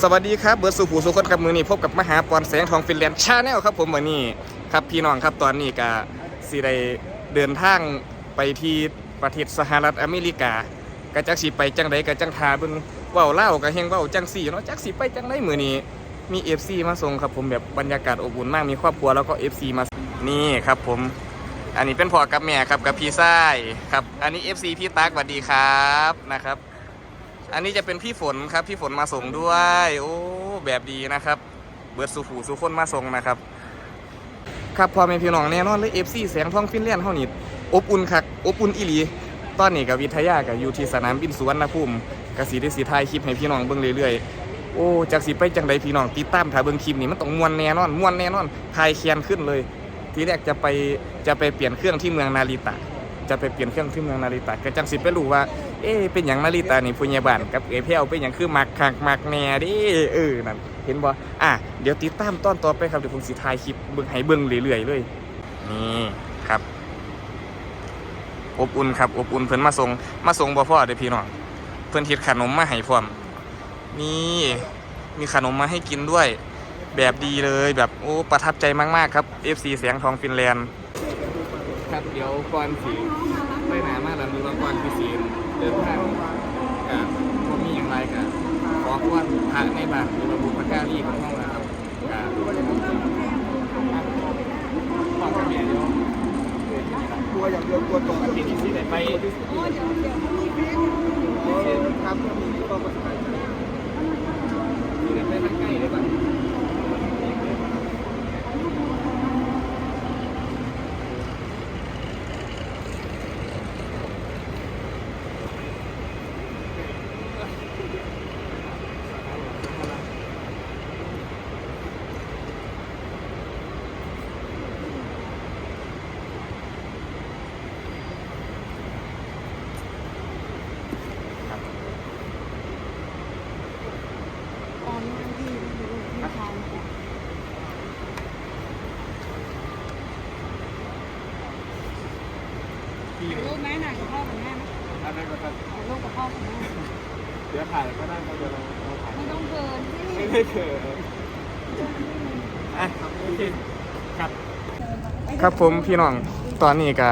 สวัสดีครับเบิร์ดสุภูสุคนครับมือนี้พบกับมหาปอนแสงทองฟินแลนด์ชาแนลครับผมมือนี้ครับพี่น้องครับตอนนี้ก็สิได้เดินทางไปที่ประเทศสหรัฐอเมริกากะจักสิไปจังใดกะจังทาเบิ่งเว้าเล่ากะเฮงเว้าจังสี่เนาะจักสิไปจังไดมือนี้มี FC มาส่งครับผมแบบบรรยากาศอบอุ่นมากมีครอบครัวแล้วก็ FC มานี่ครับผม อันนี้เป็นพ่อกับแม่ครับกับพี่ซ้ายครับ อันนี้ FC พี่ตั๊กสวัสดีครับนะครับ อันนี้จะเป็นพี่ฝนครับพี่ฝนมาส่งด้วย โอ้แบบดีนะครับ เบิร์ดสุผูสุคนมาส่งนะครับ ครับพอเป็นพี่น้องแน่นอนเลยเอฟซีแสงทองฟินแลนด์เท่านี้อบอุ่นคักอบอุ่นอีหลีตอนนี้กับวิทยากับอยู่ที่สนามบินสุวรรณภูมิกสีได้สีทายคลิปให้พี่น้องเบิ่งเรื่อยๆ โอ้จากสีไปจังใดพี่น้องติดตามถ่ายเบิ่งคลิปนี้มันต้องมวนแน่นอนมวนแน่นอนทายเคียนขึ้นเลย ทีแรกจะไปจะไปเปลี่ยนเครื่องที่เมืองนาริตะ จะไปเปลี่ยนเครื่องที่เมืองนาริตะก็จังสิไปรู้ว่า เอ๊เป็นอย่างนาริตานี่พุญญาบานกับเอเพลเป็นอย่างคือมักคักมักแหน่ดิเออนั่นเห็นบ่อะเดี๋ยวติดตามตอนต่อไปครับเดี๋ยวผมสิถ่ายคลิปเบิ่งให้เบิ่งเรื่อยๆเลยนี่ครับ อบอุ่นครับ อบอุ่นเพิ่นมาส่งมาส่งบ่พ่อเด้อพี่น้องเพิ่นเฮ็ดขนมมาให้พร้อมนี่มีขนมมาให้กินด้วย แบบดีเลยแบบโอ้ประทับใจมากๆครับ FC แสงทองฟินแลนด์ ครับเดี๋ยวก่อนสิไปหนามากแล้วมีบาก่อนคือสิเดินทางกับบ่มีอย่างไรกับขอควรพระในบ้านหรือว่าบุพการีของห้องนะครับกับขอกับแม่เดี๋ยวกลัวอย่างเดียวกลัวตกอาทิตย์นี้สิได้ไปครับมีความสบาใสิได้ไปทางใกล้ได้บ้าง ตอนนั้นที่ที่ทานลูกแม่หน่อยกับ พ่อกับแม่ไหมอันนั้นก็ครับเอาลูกกับพ่อกับแม่เดี๋ยวถ่ายก็ได้ครับเดี๋ยวเราเราถ่ายไม่ต้องเกินที่ไม่ได้เขินอะโอเคครับ ครับผมพี่น้องตอนนี้ก็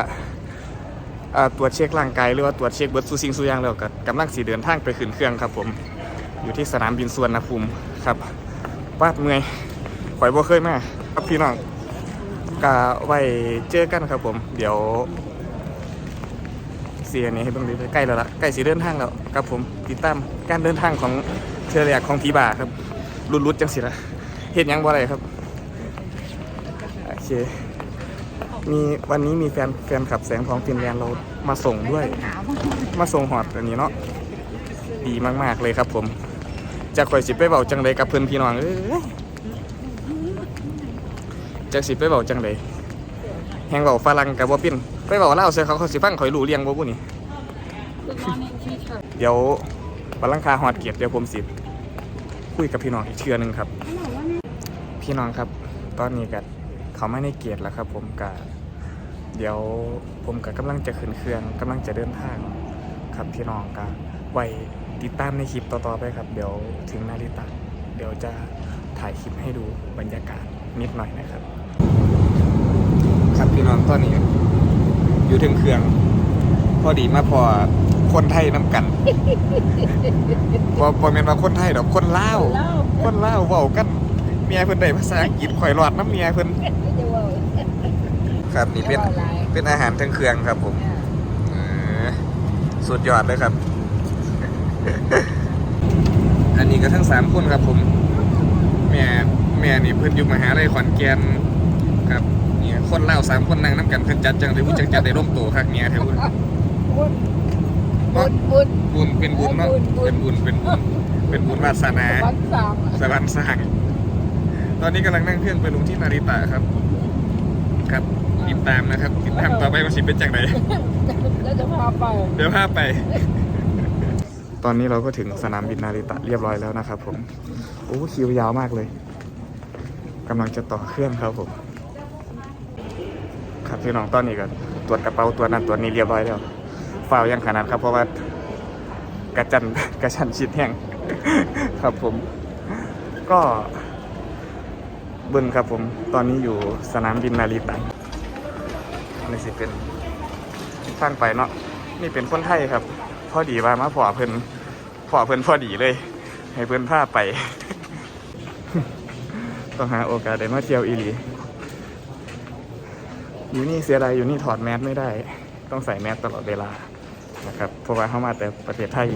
เอ่อตรวจเช็คร่างกายหรือว่าตรวจเช็คเบิร์ดซูซิงซูยังแล้วก็กำลังสีเดินทางไปขึ้นเครื่องครับผม อยู่ที่สนามบินสวนภูมิครับวาดเมื่อยข่อยบ่เคยมาครับพี่น้องก็ไว้เจอกันครับผม เดี๋ยว เสียนี้ให้เบิ่งเลยใกล้แล้วละใกล้สีเดินทางแล้วครับผมติดตามการเดินทางของเทอแรกของพีบาครับรุดๆจังสิละเห็นยังบ่อะได้ครับโอเคมีวันนี้มีแฟนแฟนขับแสงทองฟินแลนด์เรามาส่งด้วย มาส่งหอดอันนี้เนาะดีมากๆเลยครับผมจะคอยสิไปเบาจังเลยกับเพื่อนพี่น้องเอ้ยจะสิไปเบาจังเลยแหงเบาฝรั่งกับบ่ปิน ไปเบาเล่าวใส่เขาเขาสิฟังข่อยรู้เรียงบ่บุนี่คือตอนนี้ที่ เดี๋ยวบัลลังคาหอดเกียรติเดี๋ยวผมสิคุยกับพี่น้องอีกเชื่อหนึ่งครับ พี่น้องครับ ตอนนี้กัเขาไม่ในเกียรติแล้วครับ ผมกะเดี๋ยวผมกับกำลังจะขึ้นเครื่องกำลังจะเดินทางครับพี่น้องกะไว้ติดตามในคลิปต่อๆไปครับ เดี๋ยวถึงนาริตะ เดี๋ยวจะถ่ายคลิปให้ดูบรรยากาศนิดหน่อยนะครับ ครับพี่น้องตอนนี้ อยู่ถึงเครื่อง พอดีมาพอคนไทยน้ำกันพอพอเป็นว่าคนไทยดอกคนลาวเล่าคนเล่าวเว้ากันเมียเพิ่นได้ภาษาอังกฤษข่อยรอดน้ำเมียเพิ่นจะว่าครับนี่เป็นเป็นอาหารทั้งเครื่องครับผมเออสุดยอดเลยครับ อันนี้ก็ทั้งสามคนครับผม แม่แม่นี่เพิ่นอยู่มหาลัยขอนแก่นครับเนี่ย คนเล่าวสามคนนั่งน้ำกันเพิ่นจัดจังเลยผู้จังจัดได้ร่มโตคักเมียเถอะบุญบุญบุญบุญเป็นบุญเนาะบุญบุญเป็นบุญเป็นบุญเป็นบุญวาสนาวัดสามสวรรค์สร้างตอนนี้กำลังนั่งเครื่องไปลงที่นาริตะครับ ครับติดตามนะครับติดตามต่อไปมันสิเป็นจังไดแล้วจะพาไปเดี๋ยวพาไป ตอนนี้เราก็ถึงสนามบินนาริตะเรียบร้อยแล้วนะครับผมโอ้คิวยาวมากเลยกำลังจะต่อเครื่องครับผมครับ พี่น้องตอนนี้ก็ตรวจกระเป๋าตัวนั้นตัวนี้เรียบร้อยแล้วฝ่ายังขนาดครับ เพราะว่ากระจันกระชันชิดแห้งครับผม ก็เบึนครับผมตอนนี้อยู่สนามบินนาริตะนี่สิเป็นทางไปเนาะนี่เป็นคนไทยครับ พอดีว่ามาพอเพิ่นพอเพิ่นพอดีเลย ให้เพิ่นพาไป ต้องหาโอกาสได้มาเที่ยวอีหลี อยู่นี่เสียดายอยู่นี่ถอดแมสไม่ได้ ต้องใส่แมสตลอดเวลานะครับเพราะว่าเข้ามาแต่ประเทศไทย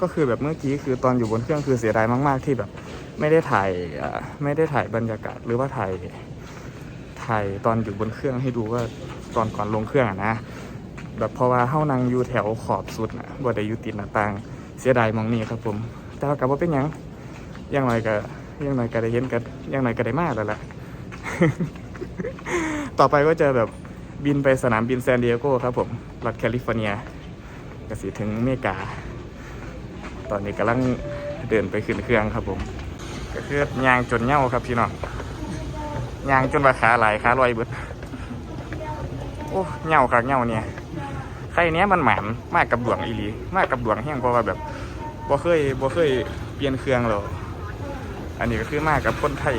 ก็คือแบบเมื่อกี้คือตอนอยู่บนเครื่องคือเสียดายมาก ๆ ที่แบบ ไม่ได้ถ่ายไม่ได้ถ่ายบรรยากาศหรือว่าถ่ายถ่ายตอนอยู่บนเครื่องให้ดูว่าตอนก่อนลงเครื่องนะแบบเพราะว่าเฮานั่งอยู่แถวขอบสุดนะบ่ได้อยู่ติดหน้าต่าง เสียดายมองนี่ครับผม แต่ว่ากับว่าเป็นยังยังไรก็ยังไรก็ได้เห็นกันยังไรก็ได้มากแล้วแหละ ต่อไปก็จะแบบบินไปสนามบินแซนดิเอโกครับผม รัฐแคลิฟอร์เนียก็สิถึงเมกา ตอนนี้กำลังเดินไปขึ้นเครื่องครับผม ก็คือยางจนเหย้าครับพี่น้องยางจนว่าขาไหลายขาลอยเบิดโอ้เหย้าครับเหย้าเนี่ยใครเนี้ยมันหมานมากกับดวงอีลีมากกับดวงแห้งเพราะว่าแบบบ่เคยบ่เคยเปลี่ยนเครื่องหรออันนี้ก็คือมากกับคนไทย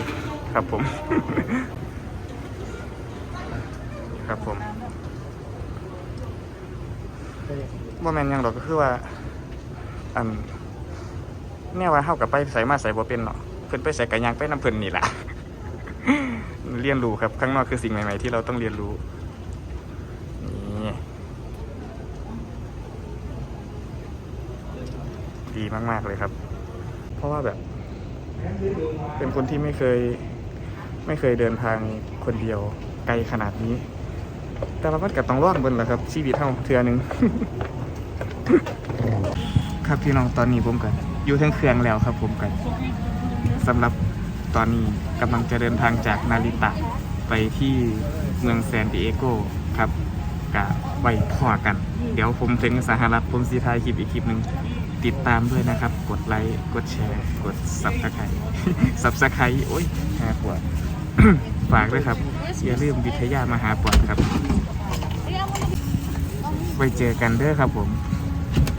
ครับผม ครับผมว่าแมนยังหรอกก็คือว่า อันแน่ว่าเฮากับไปใส่มาใส่บ่เป็นเนาะเพิ่นไปใส่กะยางไปน้ำเพิ่นนี่แหละเรียนรู้ครับข้างนอกคือสิ่งใหม่ๆที่เราต้องเรียนรู้นี่ดีมากๆเลยครับ เพราะว่าแบบ เป็นคนที่ไม่เคย ไม่เคยเดินทางคนเดียวไกลขนาดนี้ แต่ว่ามันก็ต้องรอดเบิ่นแหละครับ ชีวิตเฮาเทื่อหนึง ครับพี่น้องตอนนี้ผมกัน อยู่ทั้งเครื่องแล้วครับผมกันสำหรับตอนนี้กำลังจะเดินทางจากนาริตะไปที่เมืองแซนดิเอโกครับกะไว้พอกัน เดี๋ยวผมถึงสหรัฐผมสีทายคลิปอีกคลิปหนึ่งติดตามด้วยนะครับ กดไลค์ กดแชร์ กดซับสไครต์ซับสไครต์โอ้ยหาขวด ฝากด้วยครับ อย่าลืมวิทยามหาปอดครับ ไว้เจอกันเด้อครับผม